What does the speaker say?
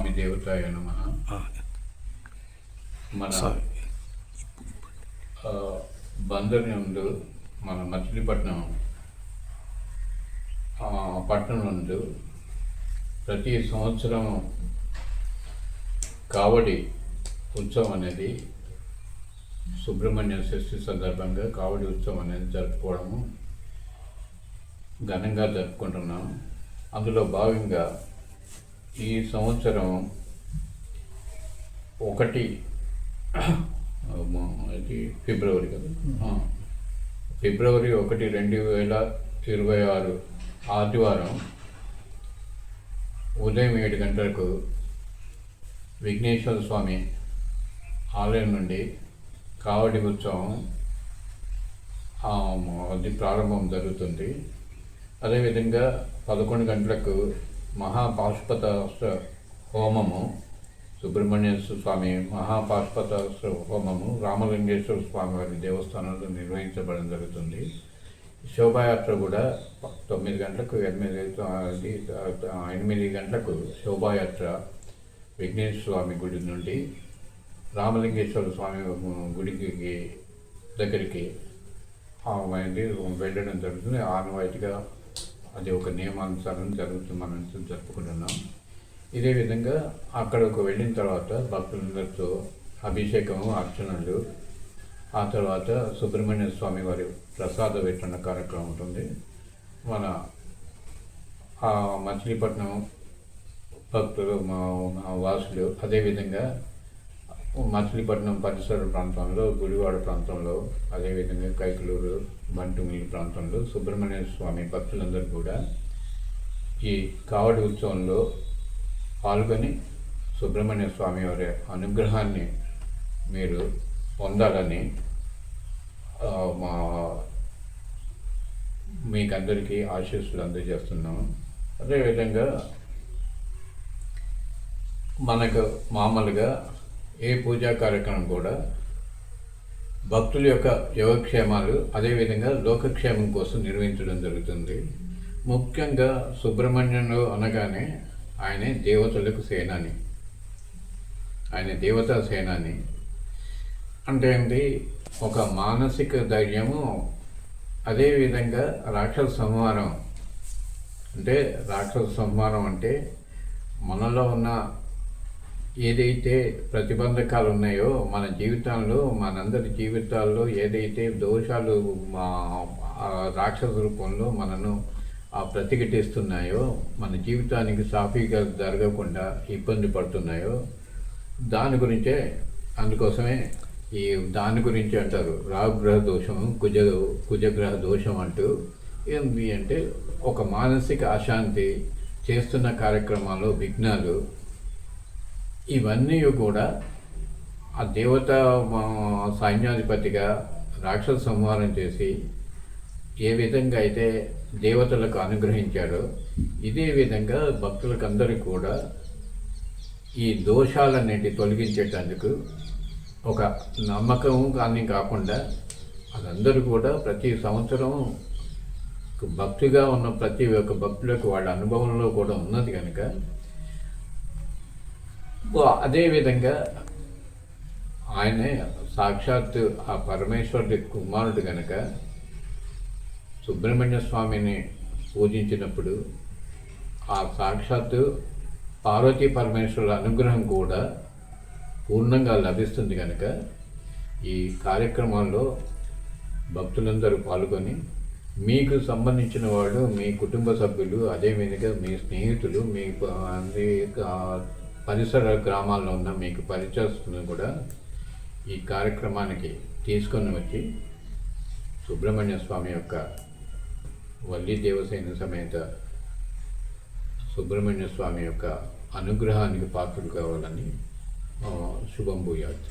స్వామి దేవతాయ నమ. మన నందు మన మచిలీపట్నం ఆ, పట్టణం నందు ప్రతి సంవత్సరం కావడి ఉత్సవం అనేది సుబ్రహ్మణ్య షష్ఠి సందర్భంగా కావడి ఉత్సవం అనేది జరుపుకోవడము ఘనంగా జరుపుకుంటున్నాం. అందులో భాగంగా ఈ సంవత్సరం ఒకటి ఇది ఫిబ్రవరి కదా? ఆ. ఫిబ్రవరి ఒకటి రెండు వేల ఇరవై ఆరు ఆదివారం ఉదయం ఏడు గంటలకు విఘ్నేశ్వర స్వామి ఆలయం నుండి కావడి ఉత్సవం అది ప్రారంభం జరుగుతుంది. అదేవిధంగా పదకొండు గంటలకు మహాపాశుపత హోమము. సుబ్రహ్మణ్య స్వామి మహాపాశుపత హోమము. రామలింగేశ్వర స్వామి వారి దేవస్థానంలో నిర్వహించబడడం జరుగుతుంది. శోభాయాత్ర కూడా తొమ్మిది గంటలకు ఎనిమిది ఎనిమిది గంటలకు శోభాయాత్ర విఘ్నేశ్వర స్వామి గుడి నుండి రామలింగేశ్వర స్వామి గుడికి దగ్గరికి వెళ్ళడం జరుగుతుంది. ఆనవాయితీగా అది ఒక నియమానుసారం జరుగుతూ మనం జరుపుకుంటున్నాం. ఇదే విధంగా అక్కడకు వెళ్ళిన తర్వాత భక్తులందరితో అభిషేకము అర్చనలు ఆ తర్వాత సుబ్రహ్మణ్య స్వామి వారి ప్రసాద వితరణ కార్యక్రమం ఉంటుంది. మన ఆ మచిలీపట్నం భక్తులు మా వాసులు అదేవిధంగా మచిలీపట్నం పరిసర ప్రాంతంలో గుడివాడ ప్రాంతంలో అదేవిధంగా కైకలూరు బంటుమిల్లి ప్రాంతంలో సుబ్రహ్మణ్య స్వామి భక్తులందరూ కూడా ఈ కావడి ఉత్సవంలో పాల్గొని సుబ్రహ్మణ్య స్వామి వారి అనుగ్రహాన్ని మీరు పొందాలని మా మీకందరికీ ఆశీస్సులు అందజేస్తున్నాము అదేవిధంగా మనకు మామూలుగా ఏ పూజా కార్యక్రమం కూడా భక్తుల యొక్క యోగక్షేమాలు అదేవిధంగా లోకక్షేమం కోసం నిర్వహించడం జరుగుతుంది. ముఖ్యంగా సుబ్రహ్మణ్యంలో అనగానే ఆయనే దేవతలకు సేనాని. ఆయన దేవతా సేనాని. అంటే ఏంటి? ఒక మానసిక ధైర్యము అదేవిధంగా రాక్షస సంహారం. అంటే రాక్షస సంహారం అంటే మనలో ఉన్న ఏదైతే ప్రతిబంధకాలు ఉన్నాయో మన జీవితంలో మనందరి జీవితాల్లో ఏదైతే దోషాలు మా రాక్షస రూపంలో మనను ఆ ప్రతిఘటిస్తున్నాయో మన జీవితానికి సాఫీగా జరగకుండా ఇబ్బంది పడుతున్నాయో దాని గురించే అందుకోసమే ఈ దాని గురించి అంటారు. రాహుగ్రహ దోషం కుజ కుజగ్రహ దోషం అంటూ ఏంటి అంటే ఒక మానసిక అశాంతి చేస్తున్న కార్యక్రమాల్లో విఘ్నాలు ఇవన్నీ కూడా ఆ దేవత సైన్యాధిపతిగా రాక్షస సంహారం చేసి ఏ విధంగా అయితే దేవతలకు అనుగ్రహించాడో ఇదే విధంగా భక్తులకు అందరికీ కూడా ఈ దోషాలన్నిటి తొలగించేటందుకు ఒక నమ్మకం కానీ కాకుండా అదందరూ కూడా ప్రతి సంవత్సరం భక్తిగా ఉన్న ప్రతి ఒక్క భక్తులకు వాళ్ళ అనుభవంలో కూడా ఉన్నది కనుక అదేవిధంగా ఆయనే సాక్షాత్ ఆ పరమేశ్వరుడి కుమారుడు కనుక సుబ్రహ్మణ్య స్వామిని పూజించినప్పుడు ఆ సాక్షాత్తు పార్వతీ పరమేశ్వరుల అనుగ్రహం కూడా పూర్ణంగా లభిస్తుంది కనుక ఈ కార్యక్రమాల్లో భక్తులందరూ పాల్గొని మీకు సంబంధించిన వాళ్ళు మీ కుటుంబ సభ్యులు అదేవిధంగా మీ స్నేహితులు మీ పరిసర గ్రామాల్లో ఉన్న మీకు పరిచయస్తులను కూడా ఈ కార్యక్రమానికి తీసుకొని వచ్చి సుబ్రహ్మణ్య స్వామి యొక్క వల్లి దేవసేన సమేత సుబ్రహ్మణ్య స్వామి యొక్క అనుగ్రహానికి పాత్రలు కావాలని శుభం భూయాత్.